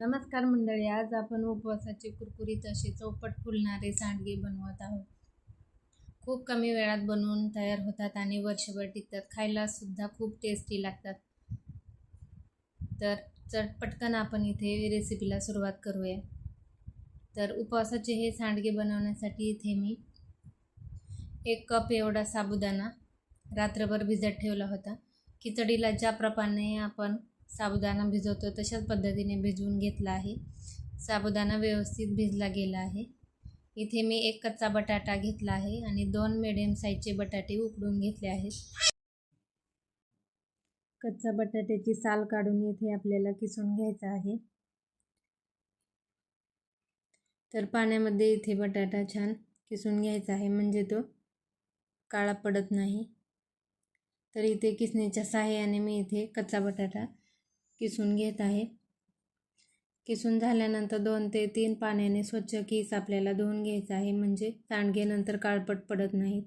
नमस्कार मंडळी आज आपण उपवासाचे कुरकुरीत असे चौपट फुलणारे सांडगे बनवत आहोत. खूप कमी वेळात बनवून तयार होतात आणि वर्षभर टिकतात. खायला सुद्धा खूप टेस्टी लागतात. तर चटपटकन आपण इथे रेसिपीला सुरुवात करूया. तर उपवासाचे हे सांडगे बनवण्यासाठी इथे मी एक कप एवढा साबुदाणा रात्रभर भिजत ठेवला होता. खिचडीला ज्याप्रमाणे आपण साबुदाणा भिजवतो तशाच पद्धतीने भिजवून घेतला आहे. साबुदाणा व्यवस्थित भिजला गेला आहे. इथे मी एक कच्चा बटाटा घेतला आहे आणि दोन मिडियम साईजचे बटाटे उकडून घेतले आहेत. कच्चा बटाट्याची साल काढून इथे आपल्याला किसून घ्यायचा आहे. तर पाण्यामध्ये इथे बटाटा छान किसून घ्यायचा आहे म्हणजे तो काळा पडत नाही. तर इथे किसणीच्या सहाय्याने मी इथे कच्चा बटाटा किसून घेत आहे. किसून झाल्यानंतर दोन ते तीन पाण्याने स्वच्छ केस आपल्याला धुवून घ्यायचा आहे. म्हणजे सांडगेनंतर काळपट पडत नाहीत.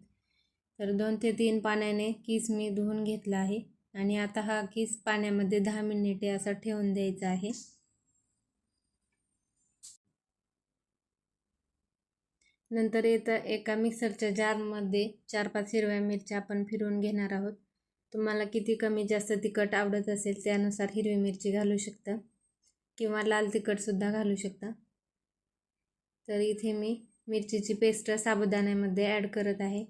तर दोन ते तीन पाण्याने किस मी धुवून घेतला आहे. आणि आता हा किस पाण्यामध्ये दहा मिनिटे असा ठेवून द्यायचा आहे. नंतर येतं एका मिक्सरच्या जारमध्ये चार पाच हिरव्या मिरच्या आपण फिरवून घेणार आहोत. तुम्हाला किती कमी जास्त तिखट आवडत असेल त्यानुसार हिरवी मिरची घालू शकता किंवा लाल तिखटसुद्धा घालू शकता. तर इथे मी मिरचीची पेस्ट साबुदाण्यामध्ये ॲड करत आहे.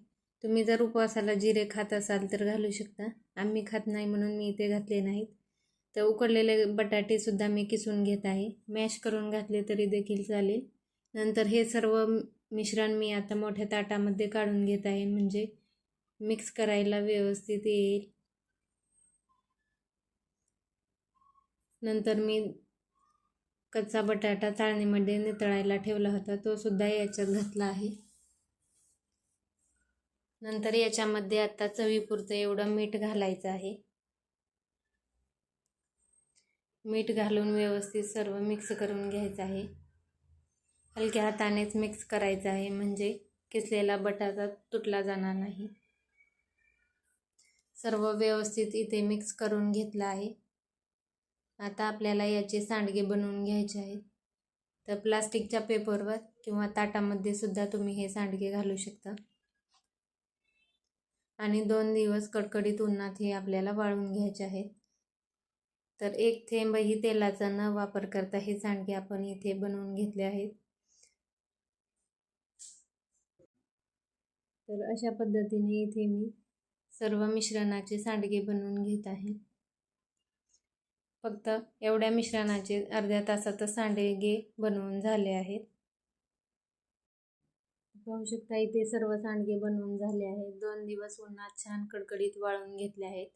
तुम्ही जर उपवासाला जिरे खात असाल तर घालू शकता. आम्ही खात नाही म्हणून मी इथे घातले नाहीत. तर उकडलेले बटाटेसुद्धा मी किसून घेत आहे. मॅश करून घातले तरी देखील चालेल. नंतर हे सर्व मिश्रण मी आता मोठ्या ताटामध्ये काढून घेत आहे. म्हणजे मिक्स करायला व्यवस्थित येईल. नंतर मी कच्चा बटाटा चाळणीमध्ये नितळायला ठेवला होता तो सुद्धा याच्यात घातला आहे. नंतर याच्यामध्ये आता चवीपुरतं एवढं मीठ घालायचं आहे. मीठ घालून व्यवस्थित सर्व मिक्स करून घ्यायचं आहे. हलक्या हातानेच मिक्स करायचं आहे म्हणजे किसलेला बटाटा तुटला जाणार नाही. सर्व व्यवस्थित इथे मिक्स करून घेतलं आहे. आता आपल्याला याचे सांडगे बनवून घ्यायचे आहेत. तर प्लास्टिकच्या पेपरवर किंवा ताटामध्ये सुद्धा तुम्ही हे सांडगे घालू शकता. आणि दोन दिवस कडकडीत उन्हात हे आपल्याला वाळून घ्यायचे आहेत. तर एक थेंबही तेलाचा न वापर करता हे सांडगे आपण इथे बनवून घेतले आहेत. तर अशा पद्धतीने इथे मी सर्व मिश्रणाचे सांडगे बनवून घेत आहे. फक्त एवढ्या मिश्रणाचे अर्ध्या तासातच सांडगे बनवून झाले आहेत. पाहू शकता इथे सर्व सांडगे बनवून झाले आहेत. दोन दिवस उन्हात छान कडकडीत वाळवून घेतले आहेत.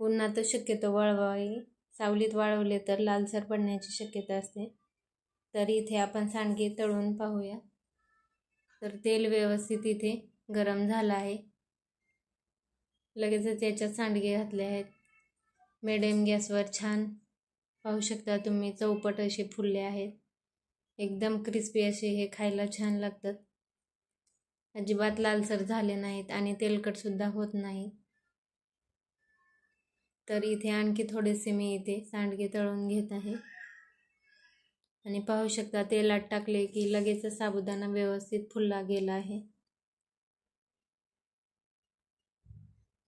उन्हातच शक्यतो वळवावे सावलीत वाळवले तर लालसर पडण्याची शक्यता असते. तर इथे आपण सांडगे तळून पाहूया. तर तेल व्यवस्थित इथे गरम झालं आहे. लगेचच याच्यात सांडगे घातले आहेत. मिडियम गॅसवर छान पाहू शकता तुम्ही चौपट असे फुलले आहेत. एकदम क्रिस्पी असे हे खायला छान लागतात. अजिबात लालसर झाले नाहीत आणि तेलकटसुद्धा होत नाही. तर इथे आणखी थोडेसे मी इथे सांडगे तळून घेत आहे. आणि पाहू शकता तेलात टाकले की लगेचच साबुदाणा व्यवस्थित फुलला गेला आहे.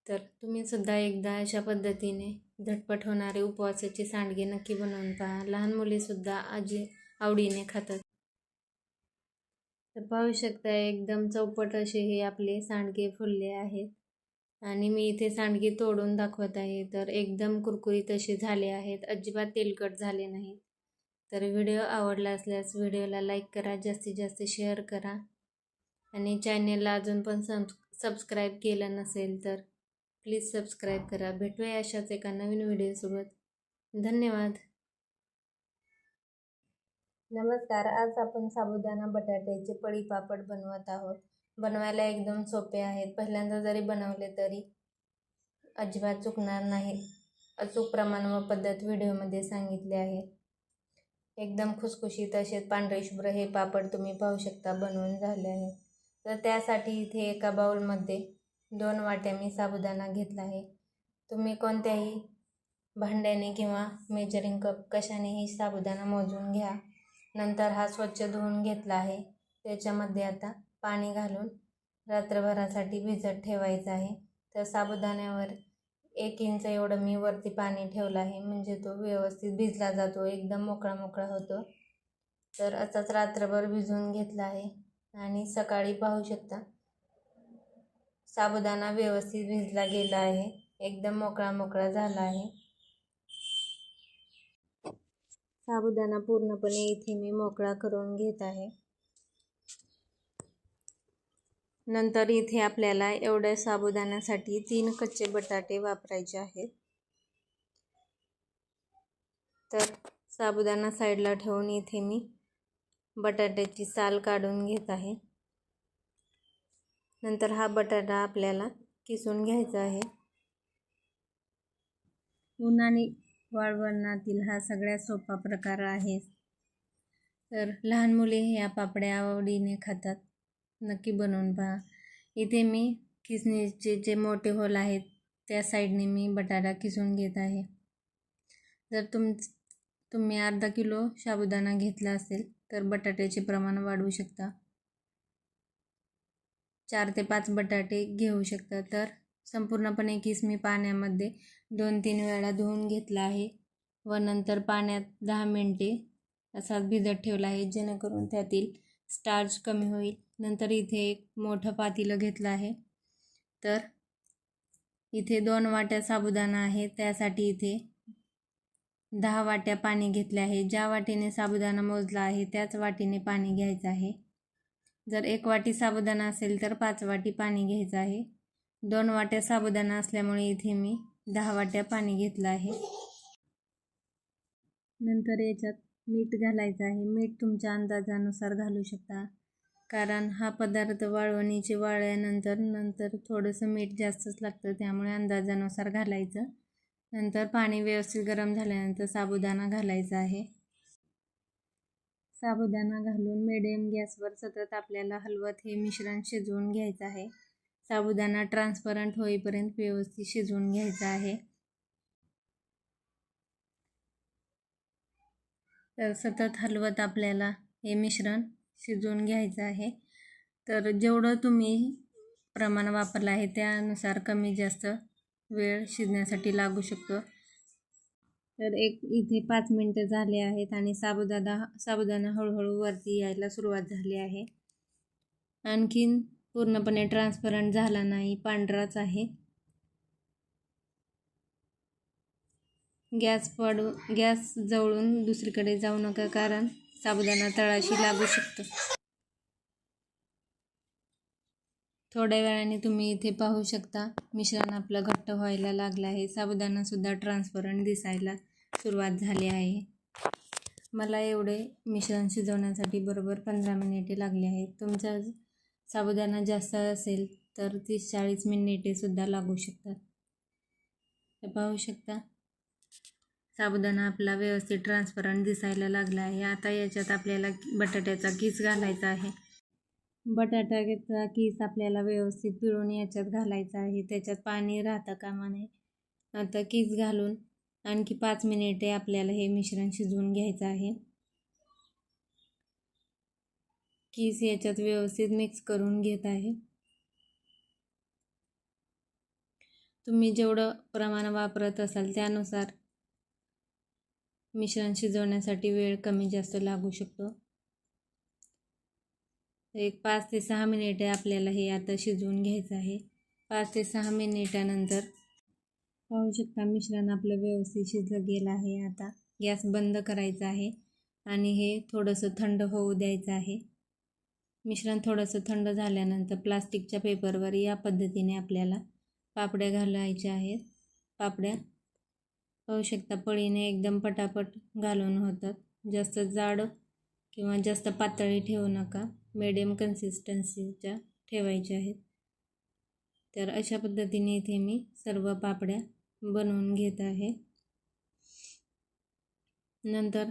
तर तुम्ही सुद्धा एकदा अशा पद्धतीने झटपट होणारे उपवासाचे सांडगे नक्की बनवून पहा. लहान मुलीसुद्धा आजी आवडीने खातात. तर पाहू शकता एकदम चौपट असे हे आपले सांडगे फुलले आहेत. आणि मी इथे सांडगे तोडून दाखवत आहे. तर एकदम कुरकुरीत असे झाले आहेत. अजिबात तेलकट झाले नाहीत. तर व्हिडिओ आवडला असल्यास व्हिडिओला लाईक करा जास्तीत जास्त शेअर करा. आणि चॅनेलला अजून पण सबस्क्राईब केलं नसेल तर प्लीज सबस्क्राईब करा. भेटूया अशाच एका नवीन व्हिडिओसोबत. धन्यवाद. नमस्कार. आज आपण साबुदाणा बटाट्याचे पळी पापड बनवत आहोत. बनवायला एकदम सोपे आहेत. पहिल्यांदा जरी बनवले तरी अजिबात चुकणार नाही. अचूक प्रमाण व पद्धत व्हिडिओमध्ये सांगितली आहे. एकदम खुसखुशीत असे पांढरे शुभ्र हे पापड तुम्ही पाहू शकता बनवून झाले आहे तर त्यासाठी इथे एका बाउलमध्ये दोन वाट्या मी साबुदाणा घेतला आहे. तुम्ही कोणत्याही भांड्याने किंवा मेजरिंग कप कशानेही साबुदाणा मोजून घ्या. नंतर हा स्वच्छ धुवून घेतला आहे. त्याच्यामध्ये आता पाणी घालून रात्रभरासाठी भिजत ठेवायचं आहे. तर साबुदाण्यावर एक इंच एवढं मी वरती पाणी ठेवलं आहे. म्हणजे तो व्यवस्थित भिजला जातो. एकदम मोकळा मोकळा होतो. तर असाच रात्रभर भिजवून घेतला आहे. आणि सकाळी पाहू शकता साबुदाणा व्यवस्थित भिजला गेला आहे. एकदम मोकळा मोकळा झाला आहे. साबुदाणा पूर्णपणे इथे मी मोकळा करून घेत आहे. नंतर इथे आपल्याला एवढ्या साबुदाण्यासाठी तीन कच्चे बटाटे वापरायचे आहेत. तर साबुदाणा साईडला ठेवून इथे मी बटाट्याची साल काढून घेत आहे. नंतर हा बटाटा आपल्याला किसून घ्यायचा आहे. उन्हाने वाळवणातील हा सगळ्यात सोपा प्रकार आहे. तर लहान मुले ह्या पापड्या आवडीने खातात. नक्की बनवून पहा. इथे मी किसणीचे जे मोठे होल आहेत त्या साईडने मी बटाटा किसून घेत आहे. जर तुम तुम्ही अर्धा किलो साबुदाणा घेतला असेल तर बटाट्याचे प्रमाण वाढवू शकता. चार ते पाच बटाटे घेऊ शकता. तर संपूर्णपणे किस मी पाण्यामध्ये दोन तीन वेळा धुवून घेतला आहे व नंतर पाण्यात दहा मिनटे असाच भिजत ठेवला आहे जेणेकरून त्यातील स्टार्च कमी होईल. नंतर इथे एक मोठं पातीलं घेतलं आहे. तर इथे दोन वाट्या साबुदाणा आहे. त्यासाठी इथे दहा वाट्या पाणी घेतले आहे. ज्या वाटेने साबुदाणा मोजला आहे त्याच वाटेने पाणी घ्यायचं आहे. जर एक वाटी साबुदाणा असेल तर पाच वाटी पाणी घ्यायचं आहे. दोन वाट्या साबुदाणा असल्यामुळे इथे मी दहा वाट्या पाणी घेतलं आहे. नंतर याच्यात मीठ घालायचं आहे. मीठ तुमच्या अंदाजानुसार घालू शकता. कारण हा पदार्थ वाळवणीचे वाळल्यानंतर नंतर थोडंसं मीठ जास्तच लागतं त्यामुळे अंदाजानुसार घालायचं. नंतर पाणी व्यवस्थित गरम झाल्यानंतर साबुदाणा घालायचा आहे. साबुदाणा घालून मिडियम गॅसवर सतत आपल्याला हलवत हे मिश्रण शिजवून घ्यायचं आहे. साबुदाणा ट्रान्सपरंट होईपर्यंत व्यवस्थित शिजवून घ्यायचा आहे. तर सतत हलवत आपल्याला हे मिश्रण शिजवून घ्यायचं आहे. तर जेवढं तुम्ही प्रमाण वापरलं आहे त्यानुसार कमी जास्त वेळ शिजण्यासाठी लागू शकतो. तर एक इथे पाच मिनटं झाले आहेत आणि साबुदाणा साबुदाणा हळूहळू वरती यायला सुरुवात झाली आहे. आणखीन पूर्णपणे ट्रान्सपरंट झाला नाही पांढराच आहे. गॅस पडू गॅस जवळून दुसरीकडे जाऊ नका कारण साबुदाणा तळाशी लागू शकतो. थोड्या वेळाने तुम्ही इथे पाहू शकता मिश्रण आपलं घट्ट व्हायला लागलं आहे. साबुदाणासुद्धा ट्रान्सपरंट दिसायला सुरुवात झाली आहे. मला एवढे मिश्रण शिजवण्यासाठी बरोबर पंधरा मिनिटे लागली आहेत. तुमचा साबुदाणा जास्त असेल तर तीस चाळीस मिनिटेसुद्धा लागू शकतात. हे पाहू शकता. साबुदाणा आपला व्यवस्थित ट्रान्सपरंट दिसायला लागला आहे. आता याच्यात आपल्याला बटाट्याचा कीस घालायचा आहे. बटाट्याचा कीस आपल्याला व्यवस्थित पिळून याच्यात घालायचा आहे. त्याच्यात पाणी राहतं कामा नये आता कीस घालून आणखी पाच मिनिटे आपल्याला हे मिश्रण शिजवून घ्यायचं आहे. कीस याच्यात व्यवस्थित मिक्स करून घेत आहे. तुम्ही जेवढं प्रमाण वापरत असाल त्यानुसार मिश्रण शिजवण्यासाठी वेळ कमी जास्त लागू शकतो. एक पाच ते सहा मिनिटे आपल्याला हे आता शिजवून घ्यायचं आहे. पाच ते सहा मिनिटानंतर पाहू शकता मिश्रण आपलं व्यवस्थित शिजलं गेलं आहे आता. गॅस बंद करायचा आहे आणि हे थोडंसं थंड होऊ द्यायचं आहे. मिश्रण थोडंसं थंड झाल्यानंतर प्लास्टिकच्या पेपरवर या पद्धतीने आपल्याला पापड्या घालायच्या आहेत. पापड्या पाहू शकता पळीने एकदम पटापट घालून होतात. जास्त जाड किंवा जास्त पातळी ठेवू नका. मिडियम कन्सिस्टन्सीच्या ठेवायच्या आहेत. तर अशा पद्धतीने इथे मी सर्व पापड्या बनवून घेत आहे. नंतर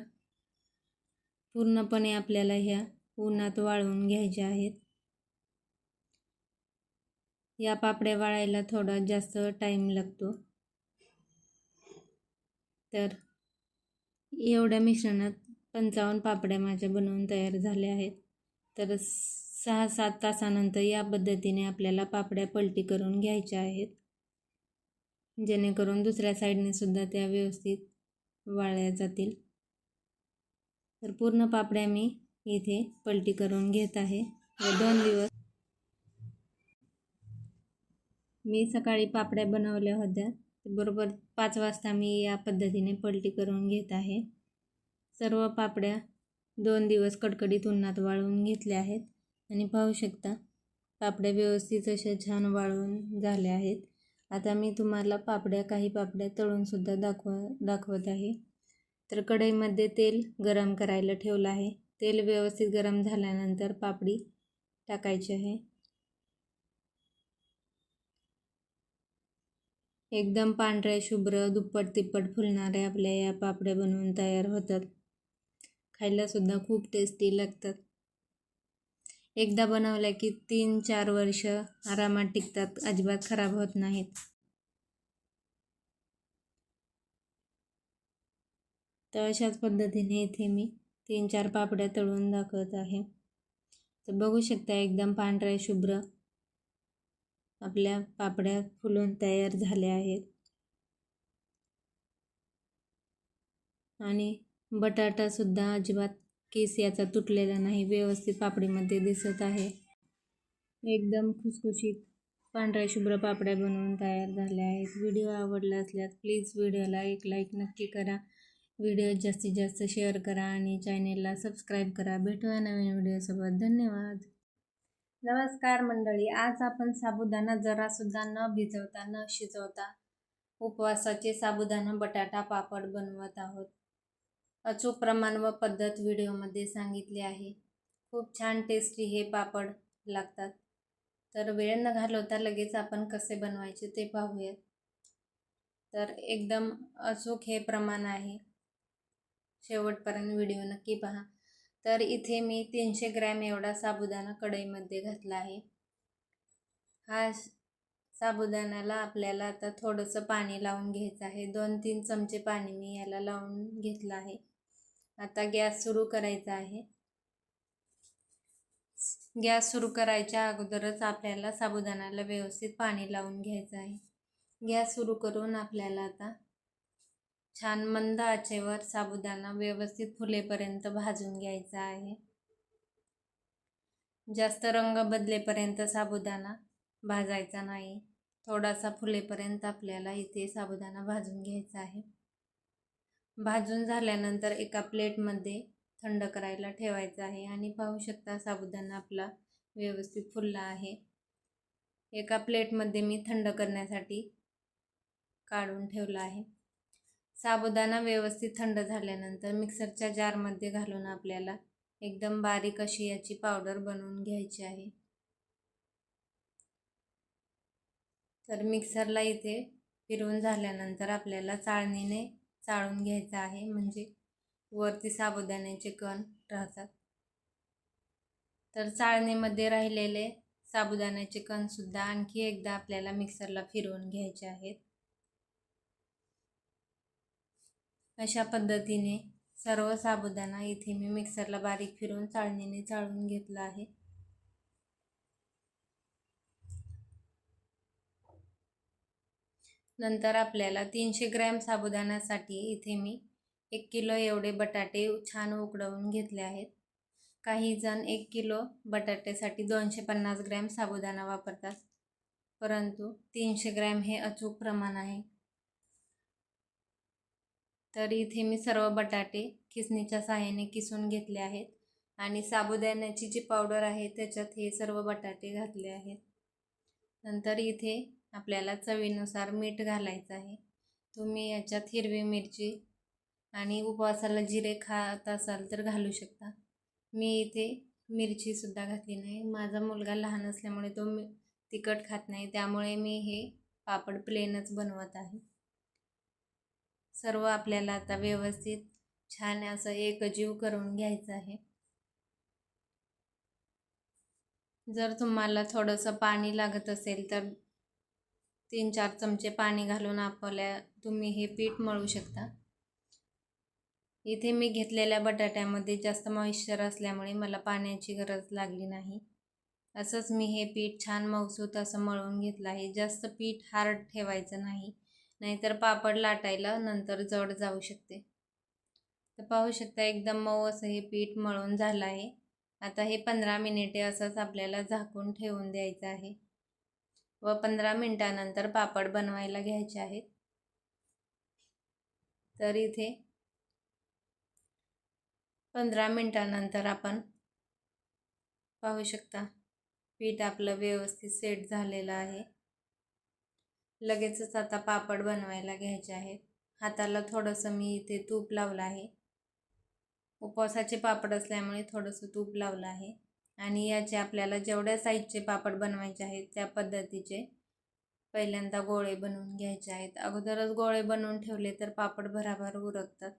पूर्णपणे आपल्याला ह्या उन्हात वाळवून घ्यायच्या आहेत. या पापड्या वाळायला थोडा जास्त टाईम लागतो. तर एवढ्या मिश्रणात पंचावन्न पापड्या माझ्या बनवून तयार झाल्या आहेत. तर सहा सात तासानंतर या पद्धतीने आपल्याला पापड्या पलटी करून घ्यायच्या आहेत. जेणेकरून दुसऱ्या साईडने सुद्धा त्या व्यवस्थित वाळल्या जातील. तर पूर्ण पापड्या मी इथे पलटी करून घेत आहे. व दोन दिवस मी सकाळी पापड्या बनवल्या होत्या. बरोबर पाच वाजता मी या पद्धतीने पलटी करून घेत आहे. सर्व पापड्या दोन दिवस कडकडीत उन्हात वाळवून घेतल्या आहेत. आणि पाहू शकता पापड्या व्यवस्थित अशा छान वाळवून झाल्या आहेत. आता मी तुम्हाला पापड्या काही पापड्या तळूनसुद्धा दाखव दाखवत आहे. तर कढईमध्ये तेल गरम करायला ठेवलं आहे. तेल व्यवस्थित गरम झाल्यानंतर पापडी टाकायची आहे. एकदम पांढऱ्या शुभ्र दुप्पट तिप्पट फुलणाऱ्या आपल्या या पापड्या बनवून तयार होतात. खायलासुद्धा खूप टेस्टी लागतात. एकदा बनवल्या की तीन चार वर्ष आरामात टिकतात. अजिबात खराब होत नाहीत. तर अशाच पद्धतीने इथे मी तीन चार पापड्या तळून दाखवत आहे. तर बघू शकता एकदम पांढऱ्या शुभ्र आपल्या पापड्या फुलून तयार झाल्या आहेत. आणि बटाटासुद्धा अजिबात केस याचा तुटलेला नाही व्यवस्थित पापडीमध्ये दिसत आहे. एकदम खुसखुशीत पांढऱ्या शुभ्र पापड्या बनवून तयार झाल्या आहेत. व्हिडिओ आवडला असल्यास प्लीज व्हिडिओला एक लाईक नक्की करा. व्हिडिओ जास्तीत जास्त शेअर करा आणि चॅनेलला सबस्क्राईब करा. भेटूया नवीन व्हिडिओसोबत. धन्यवाद. नमस्कार मंडळी. आज आपण साबुदाणा जरासुद्धा न भिजवता न शिजवता उपवासाचे साबुदाणा बटाटा पापड बनवत आहोत. अचूक प्रमाण व पद्धत व्हिडिओमध्ये सांगितली आहे. खूप छान टेस्टी हे पापड लागतात. तर वेळ न घालवता लगेच आपण कसे बनवायचे ते पाहूयात. तर एकदम अचूक हे प्रमाण आहे. शेवटपर्यंत व्हिडिओ नक्की पहा. तर इथे मी तीनशे ग्रॅम एवढा साबुदाणा कढईमध्ये घातला आहे. हा साबुदाण्याला आपल्याला आता थोडंसं पाणी लावून घ्यायचं आहे. दोन तीन चमचे पाणी मी याला लावून घेतलं आहे. आता गॅस सुरू करायचा आहे. गॅस सुरू करायच्या अगोदरच आपल्याला साबुदाण्याला व्यवस्थित पाणी लावून घ्यायचं आहे. गॅस सुरू करून आपल्याला आता छान मंद आचेवर साबुदाणा व्यवस्थित फुलेपर्यंत भाजून घ्यायचा आहे. जास्त रंग बदलेपर्यंत साबुदाणा भाजायचा नाही. थोडासा फुलेपर्यंत आपल्याला इथे साबुदाणा भाजून घ्यायचा आहे. भाजून झाल्यानंतर एका प्लेटमध्ये थंड करायला ठेवायचं आहे आणि पाहू शकता साबुदाणा आपला व्यवस्थित फुलला आहे. एका प्लेटमध्ये मी थंड करण्यासाठी काढून ठेवला आहे. साबुदाणा व्यवस्थित थंड झाल्यानंतर मिक्सरच्या जारमध्ये घालून आपल्याला एकदम बारीक अशी याची पावडर बनवून घ्यायची आहे. तर मिक्सरला इथे फिरवून झाल्यानंतर आपल्याला चाळणीने चाळून घ्यायचं आहे म्हणजे वरती साबुदाण्याचे कण राहतात. तर चाळणीमध्ये राहिलेले साबुदाण्याचे कणसुद्धा आणखी एकदा आपल्याला मिक्सरला फिरवून घ्यायचे आहेत. अशा पद्धतीने सर्व साबुदाणा इथे मी मिक्सरला बारीक फिरवून चाळणीने चाळून घेतला आहे. नंतर आपल्याला तीनशे ग्रॅम साबुदाण्यासाठी इथे मी एक किलो एवढे बटाटे छान उकडवून घेतले आहेत. काही जण एक किलो बटाट्यासाठी दोनशे पन्नास ग्रॅम साबुदाणा वापरतात. परंतु तीनशे ग्रॅम हे अचूक प्रमाण आहे. तर इथे मी सर्व बटाटे किसणीच्या सहाय्याने किसून घेतले आहेत आणि साबुदाण्याची जी पावडर आहे त्याच्यात हे सर्व बटाटे घातले आहेत. नंतर इथे आपल्याला चवीनुसार मीठ घालायचं आहे. तुम्ही याच्यात हिरवी मिरची आणि उपवासाला जिरे खात असाल तर घालू शकता. मी इथे मिरचीसुद्धा घातली नाही. माझा मुलगा लहान असल्यामुळे तो मी तिखट खात नाही. त्यामुळे मी हे पापड प्लेनच बनवत आहे. सर्व आपल्याला आता व्यवस्थित छान असं एकजीव करून घ्यायचं आहे. जर तुम्हाला थोडंसं पाणी लागत असेल तर तीन चार चमचे पाणी घालून आपल्या तुम्ही हे पीठ मळू शकता. इथे मी घेतलेल्या बटाट्यामध्ये जास्त मॉइश्चर असल्यामुळे मला पाण्याची गरज लागली नाही. असंच मी हे पीठ छान मऊसूत असं मळून घेतलं आहे. जास्त पीठ हार्ड ठेवायचं नाही नाहीतर पापड लाटायला नंतर जड जाऊ शकते. तर पाहू शकता एकदम मऊ असं हे पीठ मळून झालं आहे. आता हे पंधरा मिनिटे असंच आपल्याला झाकून ठेवून द्यायचं आहे. व पंधरा मिनटानंतर पापड बनवायला घ्यायचे आहेत. तर इथे पंधरा मिनटानंतर आपण पाहू शकता पीठ आपलं व्यवस्थित सेट झालेलं आहे. लगेचच आता पापड बनवायला घ्यायचे आहेत. हाताला थोडंसं मी इथे तूप लावलं आहे. उपवासाचे पापड असल्यामुळे थोडंसं तूप लावलं आहे. आणि याचे आपल्याला जेवढ्या साईजचे पापड बनवायचे आहेत त्या पद्धतीचे पहिल्यांदा गोळे बनवून घ्यायचे आहेत. अगोदरच गोळे बनवून ठेवले तर पापड भराभर उरकतात.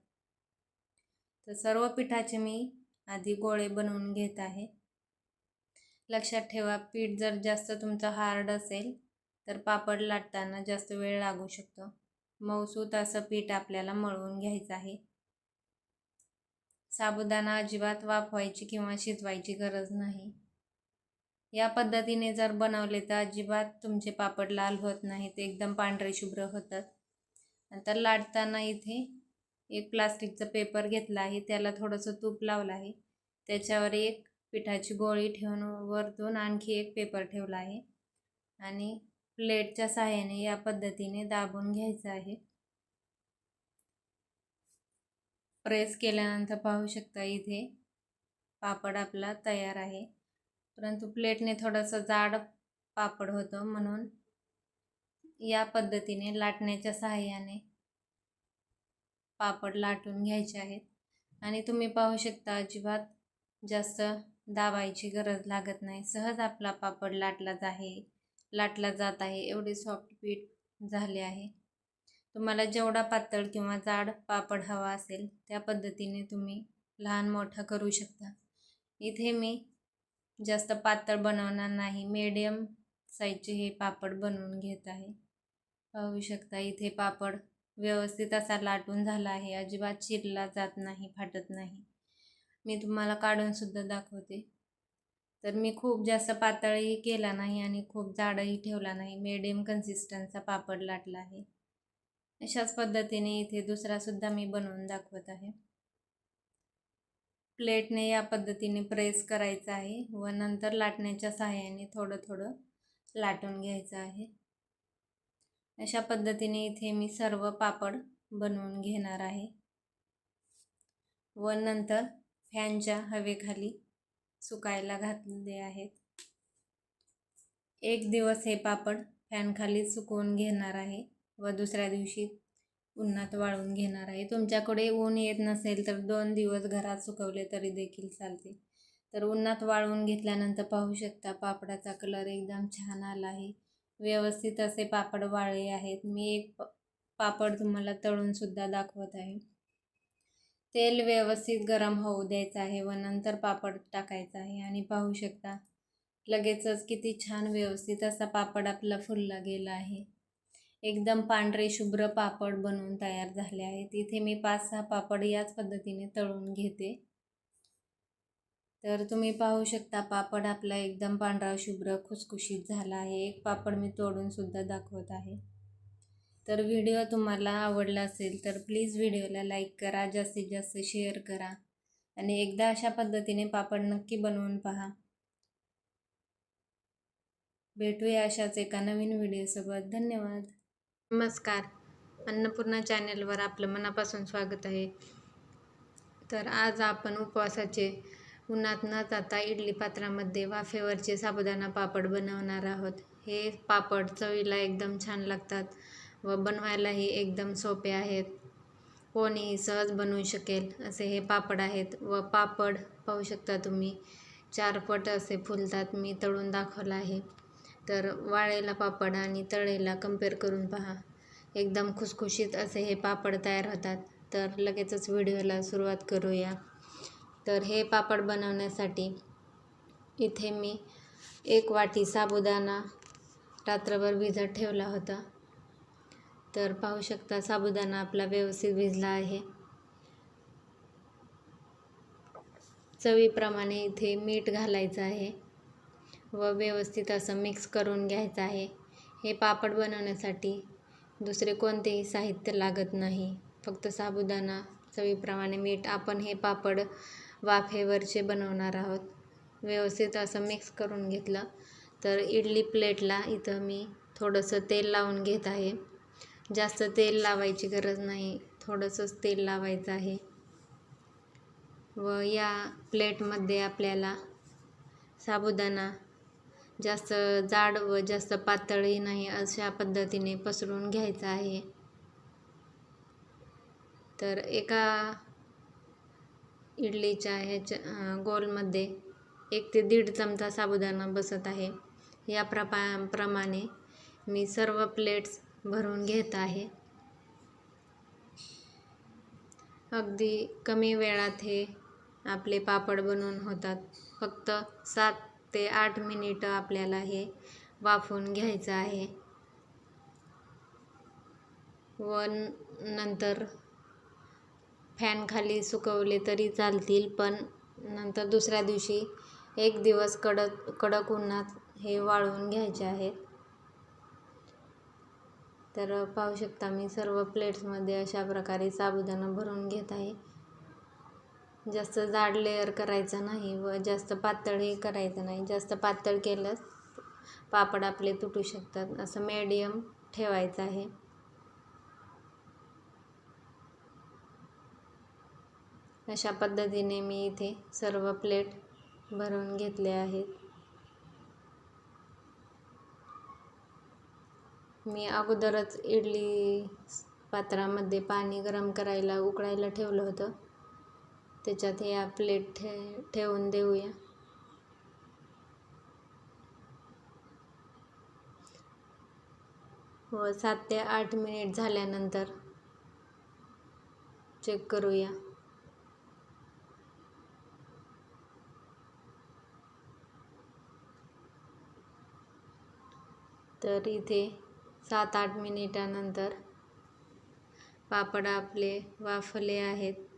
तर सर्व पिठाचे मी आधी गोळे बनवून घेत आहे. लक्षात ठेवा पीठ जर जास्त तुमचं हार्ड असेल तर पापड लाटताना जास्त वेळ लागू शकतो. मऊसूत असं पीठ आपल्याला मळवून घ्यायचं आहे. साबुदाणा अजिबात वाफवायची किंवा शिजवायची गरज नाही. या पद्धतीने जर बनवले तर अजिबात तुमचे पापड लाल होत नाहीत एकदम पांढरे शुभ्र होतात. नंतर लाटताना इथे एक प्लास्टिकचं पेपर घेतला आहे त्याला थोडंसं तूप लावलं आहे. त्याच्यावर एक पिठाची गोळी ठेवून वरतून आणखी एक पेपर ठेवला आहे. आणि प्लेटच्या सहाय्याने या पद्धतीने दाबून घ्यायचं आहे. प्रेस केल्यानंतर पाहू शकता इथे पापड आपला तयार आहे. परंतु प्लेटने थोडंसं जाड पापड होतं म्हणून या पद्धतीने लाटण्याच्या सहाय्याने पापड लाटून घ्यायचे आहेत. आणि तुम्ही पाहू शकता अजिबात जास्त दाबायची गरज लागत नाही. सहज आपला पापड लाटला आहे लाटला जात आहे. एवढे सॉफ्ट पीठ झाले आहे. तुम्हाला जेवढा पातळ किंवा जाड पापड हवा असेल त्या पद्धतीने तुम्ही लहान मोठा करू शकता. इथे मी जास्त पातळ बनवणार नाही. मीडियम साईजचे हे पापड बनवून घेत आहे. पाहू शकता इथे पापड व्यवस्थित असा लाटून झाला आहे. अजिबात चिरला जात नाही फाटत नाही. मी तुम्हाला काढूनसुद्धा दाखवते. तर मी खूप जास्त पातळही केला नाही आणि खूप जाडही ठेवला नाही. मीडियम कन्सिस्टन्सचा पापड लाटला आहे. अशाच पद्धतीने इथे दुसरासुद्धा मी बनवून दाखवत आहे. प्लेटने या पद्धतीने प्रेस करायचं आहे व नंतर लाटण्याच्या सहाय्याने थोडं थोडं लाटून घ्यायचं आहे. अशा पद्धतीने इथे मी सर्व पापड बनवून घेणार आहे. व नंतर फॅनच्या हवेखाली सुकायला घातलेले आहेत. एक दिवस हे पापड फॅनखाली सुकवून घेणार आहे. व दुसऱ्या दिवशी उन्हात वाळून घेणार आहे. तुमच्याकडे ऊन येत नसेल तर दोन दिवस घरात सुकवले तरी देखील चालते. तर उन्हात वाळवून घेतल्यानंतर पाहू शकता पापडाचा कलर एकदम छान आला आहे. व्यवस्थित असे पापड वाळले आहेत. मी एक पापड तुम्हाला तळूनसुद्धा दाखवत आहे. तेल व्यवस्थित गरम होऊ द्यायचं आहे व नंतर पापड टाकायचा आहे. आणि पाहू शकता लगेचच किती छान व्यवस्थित असा पापड आपला फुलला गेला आहे. एकदम पांढरे शुभ्र पापड बनवून तयार झाले आहेत. इथे मी पाच सहा पापड याच पद्धतीने तळून घेते. तर तुम्ही पाहू शकता पापड आपला एकदम पांढरा शुभ्र खुसखुशीत झाला आहे. एक पापड मी तोडूनसुद्धा दाखवत आहे. तर व्हिडिओ तुम्हाला आवडला असेल तर प्लीज व्हिडिओला लाईक करा जास्तीत जास्त शेअर करा आणि एकदा अशा पद्धतीने पापड नक्की बनवून पहा. भेटूया अशाच एका नवीन व्हिडिओसोबत. धन्यवाद. नमस्कार. अन्नपूर्णा चॅनेलवर आपलं मनापासून स्वागत आहे. तर आज आपण उपवासाचे उन्हात न जाता इडली पात्रामध्ये वाफेवरचे साबुदाणा पापड बनवणार आहोत. हे पापड चवीला एकदम छान लागतात व बनवायलाही एकदम सोपे आहेत. कोणीही सहज बनवू शकेल असे हे पापड आहेत व पापड पाहू शकता तुम्ही. चारपट असे फुलतात मी तळून दाखवलं आहे. तर वाळेला पापड आणि तळेला कंपेअर करून पहा. एकदम खुसखुशीत असे हे पापड तयार होतात. तर लगेचच व्हिडिओला सुरुवात करूया. तर हे पापड बनवण्यासाठी इथे मी एक वाटी साबुदाणा रात्रभर भिजत ठेवला होता. तर पाहू शकता साबुदाणा आपला व्यवस्थित भिजला आहे. चवीप्रमाणे इथे मीठ घालायचं आहे. व व्यवस्थित असं मिक्स करून घ्यायचं आहे. हे पापड बनवण्यासाठी दुसरे कोणतेही साहित्य लागत नाही. फक्त साबुदाणा चवीप्रमाणे मीठ आपण हे पापड वाफेवरचे बनवणार आहोत. व्यवस्थित असं मिक्स करून घेतलं तर इडली प्लेटला इथं मी थोडंसं तेल लावून घेत आहे. जास्त तेल लावायची गरज नाही. थोडंसंच तेल लावायचं आहे. व या प्लेटमध्ये आपल्याला साबुदाणा जास्त जाड व जास्त पातळही नाही अशा पद्धतीने पसरून घ्यायचं आहे. तर एका इडलीच्या ह्याच्या गोलमध्ये एक ते दीड चमचा साबुदाणा बसत आहे. या प्रपा प्रमाणे मी सर्व प्लेट्स भरून घेत आहे. अगदी कमी वेळात हे आपले पापड बनवून होतात. फक्त सात ते आठ मिनिटं आपल्याला हे वाफवून घ्यायचं आहे. व नंतर फॅन खाली सुकवले तरी चालतील पण नंतर दुसऱ्या दिवशी एक दिवस कडक कडक उन्हात हे वाळवून घ्यायचे आहेत. तर पाहू शकता मी सर्व प्लेट्समध्ये अशा प्रकारे साबुदाणा भरून घेत आहे. जास्त जाड लेअर करायचा नाही व जास्त पातळही करायचं नाही. जास्त पातळ केलं पापड आपले तुटू शकतात. असं मीडियम ठेवायचं आहे. अशा पद्धतीने मी इथे सर्व प्लेट भरून घेतले आहेत. मी अगोदरच इडली पात्रामध्ये पाणी गरम करायला उकळायला ठेवलं होतं. त्याच्यात हे प्लेट ठे ठेवून देऊया. व सात ते आठ मिनिट झाल्यानंतर चेक करूया. तर इथे सात आठ मिनिटानंतर पापड आपले वाफले आहेत.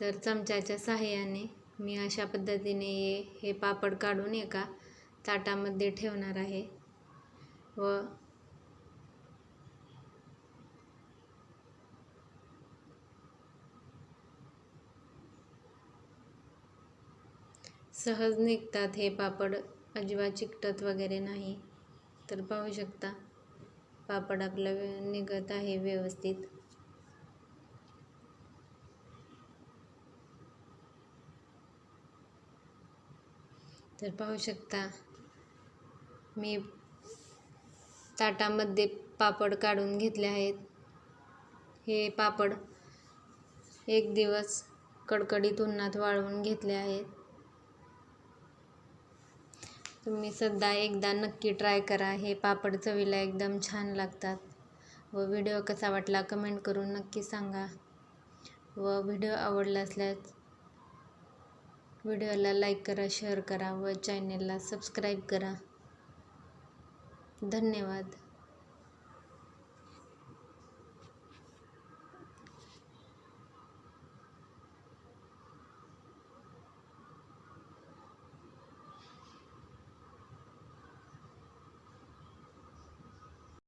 तर चमच्याच्या सहाय्याने मी अशा पद्धतीने हे पापड काढून एका ताटामध्ये ठेवणार आहे. व सहज निघतात हे पापड. अजिबात चिकटत वगैरे नाही. तर पाहू शकता पापड आपलं निघत आहे व्यवस्थित. तर पाहू शकता मी ताटामध्ये पापड काढून घेतले आहेत. हे पापड एक दिवस कडकडीत उन्हात वाळवून घेतले आहेत. तुम्ही सध्या एकदा नक्की ट्राय करा. हे पापड चवीला एकदम छान लागतात. व व्हिडिओ कसा वाटला कमेंट करून नक्की सांगा. व व्हिडिओ आवडला असल्यास व्हिडिओला लाईक करा शेअर करा व चॅनेलला सबस्क्राईब करा. धन्यवाद.